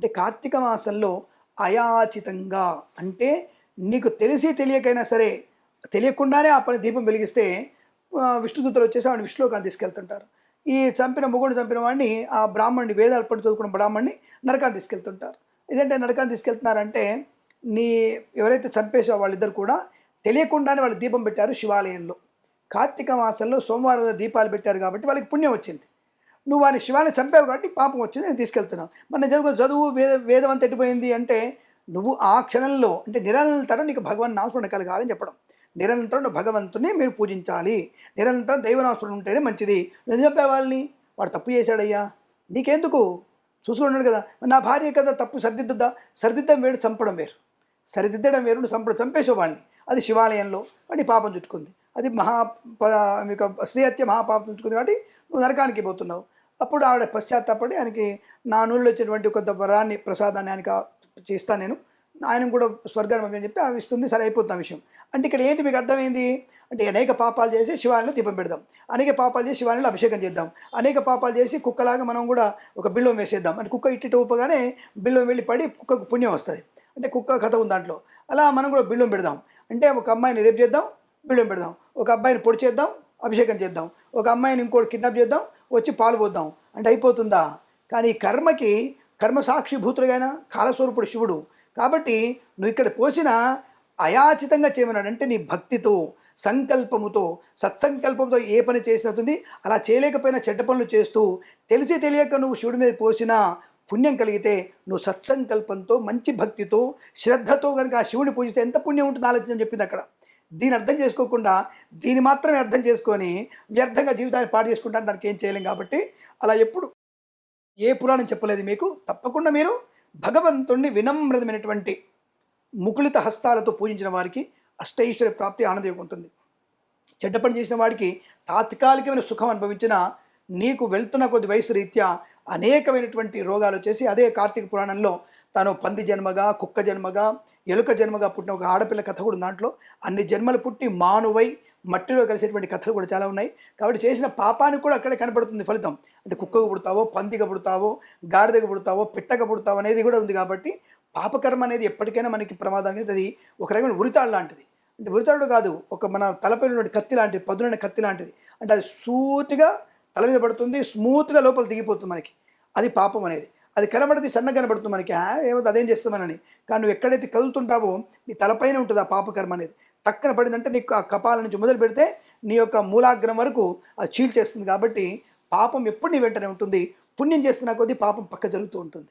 అంటే కార్తీక మాసంలో అయాచితంగా అంటే నీకు తెలిసి తెలియకైనా సరే తెలియకుండానే ఆ పని దీపం వెలిగిస్తే విష్ణుదూతలు వచ్చేసి ఆవిడ విష్ణులోకాన్ని తీసుకెళ్తుంటారు. ఈ చంపిన మొగుడు చంపిన వాడిని ఆ బ్రాహ్మణ్ణి వేదాలు పడి చదువుకున్న బ్రాహ్మణ్ణి నరకాన్ని తీసుకెళ్తుంటారు. ఇదేంటే నరకాన్ని తీసుకెళ్తున్నారంటే నీ ఎవరైతే చంపేసో వాళ్ళిద్దరు కూడా తెలియకుండానే వాళ్ళు దీపం పెట్టారు శివాలయంలో. కార్తీక మాసంలో సోమవారం దీపాలు పెట్టారు కాబట్టి వాళ్ళకి పుణ్యం వచ్చింది. నువ్వు వాని శివాన్ని చంపావు కాబట్టి పాపం వచ్చింది నేను తీసుకెళ్తున్నావు. మన చదువు చదువు వేద వేదం అంత ఎట్టిపోయింది అంటే నువ్వు ఆ క్షణంలో అంటే నిరంతరం నీకు భగవాన్ నామస్మరణ కలగాలని చెప్పడం. నిరంతరం నువ్వు భగవంతుని మీరు పూజించాలి. నిరంతరం దైవనామస్మరణ ఉంటేనే మంచిది. నువ్వు చెప్పే వాళ్ళని? వాడు తప్పు చేశాడయ్యా. నీకెందుకు? చూసుకున్నాడు కదా. నా భార్య కదా తప్పు సరిదిద్దుద్దా? సరిదిద్దడం వేడు చంపడం వేరు. సరిదిద్దడం వేరు నువ్వు చంపడం చంపేసే అది శివాలయంలో వాడి పాపం చుట్టుకుంది. అది మహా ప- మీకు స్త్రీ మహాపాపం చుట్టుకుంది కాబట్టి నువ్వు నరకానికి పోతున్నావు. అప్పుడు ఆవిడ పశ్చాత్తాపడి ఆయనకి నా నూళ్ళు వచ్చేటువంటి కొంత వరాన్ని ప్రసాదాన్ని ఆయనకి చేస్తాను నేను. ఆయన కూడా స్వర్గాన్ని అని చెప్పి ఆమె ఇస్తుంది సరే అయిపోతున్న విషయం. అంటే ఇక్కడ ఏంటి మీకు అర్థమైంది? అంటే అనేక పాపాలు చేసి శివాలయంలో దీపం పెడదాం. అనేక పాపాలు చేసి శివాలయంలో అభిషేకం చేద్దాం. అనేక పాపాలు చేసి కుక్కలాగా మనం కూడా ఒక బిల్లం వేసేద్దాం. అంటే కుక్క ఇట్టి ఊపగానే బిల్లం వెళ్ళి పడి కుక్కకు పుణ్యం వస్తుంది. అంటే కుక్క కథ ఉంది దాంట్లో. అలా మనం కూడా బిల్లం పెడదాం. అంటే ఒక అమ్మాయిని రేపు చేద్దాం. బిల్లం పెడదాం. ఒక అబ్బాయిని పొడి చేద్దాం అభిషేకం చేద్దాం. ఒక అమ్మాయిని ఇంకోటి కిడ్నాప్ చేద్దాం వచ్చి పాలు పోద్దాం. అంటే అయిపోతుందా? కానీ కర్మకి కర్మ సాక్షిభూతుడుగైన కాలస్వరూపుడు శివుడు. కాబట్టి నువ్వు ఇక్కడ పోసిన అయాచితంగా చేయమన్నాడు. అంటే నీ భక్తితో సంకల్పముతో సత్సంకల్పంతో ఏ పని చేసినట్టుంది అలా చేయలేకపోయినా చెడ్డ పనులు చేస్తూ తెలిసి తెలియక నువ్వు శివుడి మీద పోసిన పుణ్యం కలిగితే నువ్వు సత్సంకల్పంతో మంచి భక్తితో శ్రద్ధతో కనుక ఆ శివుని పూజిస్తే ఎంత పుణ్యం ఉంటుంది ఆలోచన చెప్పింది అక్కడ. దీని అర్థం చేసుకోకుండా దీన్ని మాత్రమే అర్థం చేసుకొని వ్యర్థంగా జీవితాన్ని పాడు చేసుకుంటాను దానికి ఏం చేయలేం కాబట్టి అలా ఎప్పుడు ఏ పురాణం చెప్పలేదు మీకు. తప్పకుండా మీరు భగవంతుణ్ణి వినమ్రతమైనటువంటి ముకుళిత హస్తాలతో పూజించిన వారికి అష్టైశ్వర్య ప్రాప్తి ఆనందయోగం ఉంటుంది. చెడ్డ పని చేసిన వాడికి తాత్కాలికమైన సుఖం అనుభవించిన నీకు వెళ్తున్న కొద్ది వయసు రీత్యా అనేకమైనటువంటి రోగాలు వచ్చేసి అదే కార్తీక పురాణంలో తను పంది జన్మగా కుక్క జన్మగా ఎలుక జన్మగా పుట్టిన ఒక ఆడపిల్ల కథ కూడా ఉంది దాంట్లో. అన్ని జన్మలు పుట్టి మానువై మట్టిలో కలిసేటువంటి కథలు కూడా చాలా ఉన్నాయి. కాబట్టి చేసిన పాపానికి కూడా అక్కడే కనపడుతుంది ఫలితం. అంటే కుక్కకు పుడతావో పందిగా పుడతావో గాడిదగా పుడతావో పిట్టగా పుడతావో అనేది కూడా ఉంది కాబట్టి పాపకర్మ అనేది ఎప్పటికైనా మనకి ప్రమాదం అనేది అది ఒక రకమైన ఉరితాడు లాంటిది. అంటే ఉరితాడు కాదు ఒక మన తలపై ఉన్నటువంటి కత్తి లాంటిది పదునైన కత్తి లాంటిది. అంటే అది సూటిగా తల మీద పడుతుంది స్మూత్గా లోపల దిగిపోతుంది మనకి. అది పాపం అనేది. అది కనబడితే సన్న కనబడుతుంది మనకి. "ఆ, అదేం చేస్తామనని కానీ నువ్వు ఎక్కడైతే కదులుతుంటావో నీ తలపైన ఉంటుంది ఆ పాపకర్మ అనేది. టక్కన పడిందంటే నీకు ఆ కపాల నుంచి మొదలు పెడితే నీ యొక్క మూలాగ్రం వరకు అది చీల్చేస్తుంది. కాబట్టి పాపం ఎప్పుడు నీ వెంటనే ఉంటుంది. పుణ్యం చేస్తున్న కొద్దీ పాపం పక్క జరుగుతూ ఉంటుంది.